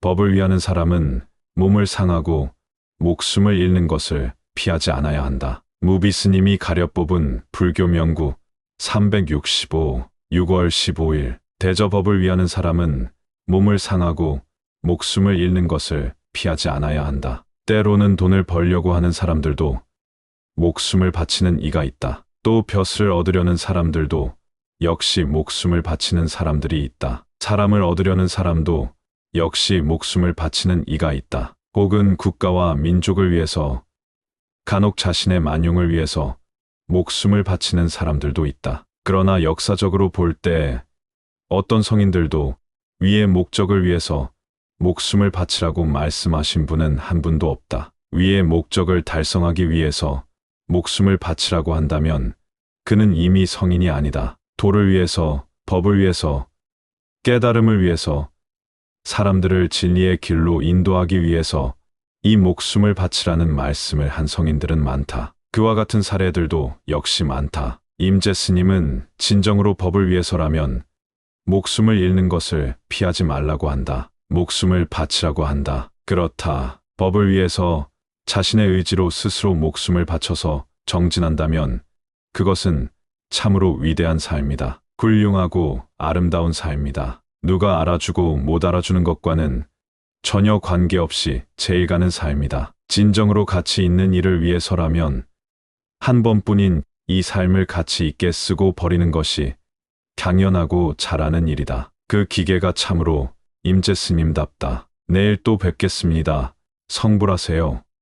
법을 위하는 사람은 몸을 상하고 목숨을 잃는 것을 피하지 않아야 한다. 무비 스님이 가려 뽑은 불교 명구 365 6월 15일 대저법을 위하는 사람은 몸을 상하고 목숨을 잃는 것을 피하지 않아야 한다. 때로는 돈을 벌려고 하는 사람들도 목숨을 바치는 이가 있다. 또 벼슬을 얻으려는 사람들도 역시 목숨을 바치는 사람들이 있다. 사람을 얻으려는 사람도 역시 목숨을 바치는 이가 있다. 혹은 국가와 민족을 위해서 간혹 자신의 만용을 위해서 목숨을 바치는 사람들도 있다. 그러나 역사적으로 볼 때 어떤 성인들도 위의 목적을 위해서 목숨을 바치라고 말씀하신 분은 한 분도 없다. 위의 목적을 달성하기 위해서 목숨을 바치라고 한다면 그는 이미 성인이 아니다. 도를 위해서, 법을 위해서, 깨달음을 위해서, 사람들을 진리의 길로 인도하기 위해서 이 목숨을 바치라는 말씀을 한 성인들은 많다. 그와 같은 사례들도 역시 많다. 임재 스님은 진정으로 법을 위해서라면 목숨을 잃는 것을 피하지 말라고 한다. 목숨을 바치라고 한다. 그렇다. 법을 위해서 자신의 의지로 스스로 목숨을 바쳐서 정진한다면 그것은 참으로 위대한 삶이다. 훌륭하고 아름다운 삶이다. 누가 알아주고 못 알아주는 것과는 전혀 관계없이 제일 가는 삶이다. 진정으로 가치 있는 일을 위해서라면 한 번뿐인 이 삶을 가치 있게 쓰고 버리는 것이 당연하고 잘하는 일이다. 그 기계가 참으로 임재 스님답다. 내일 또 뵙겠습니다. 성불하세요.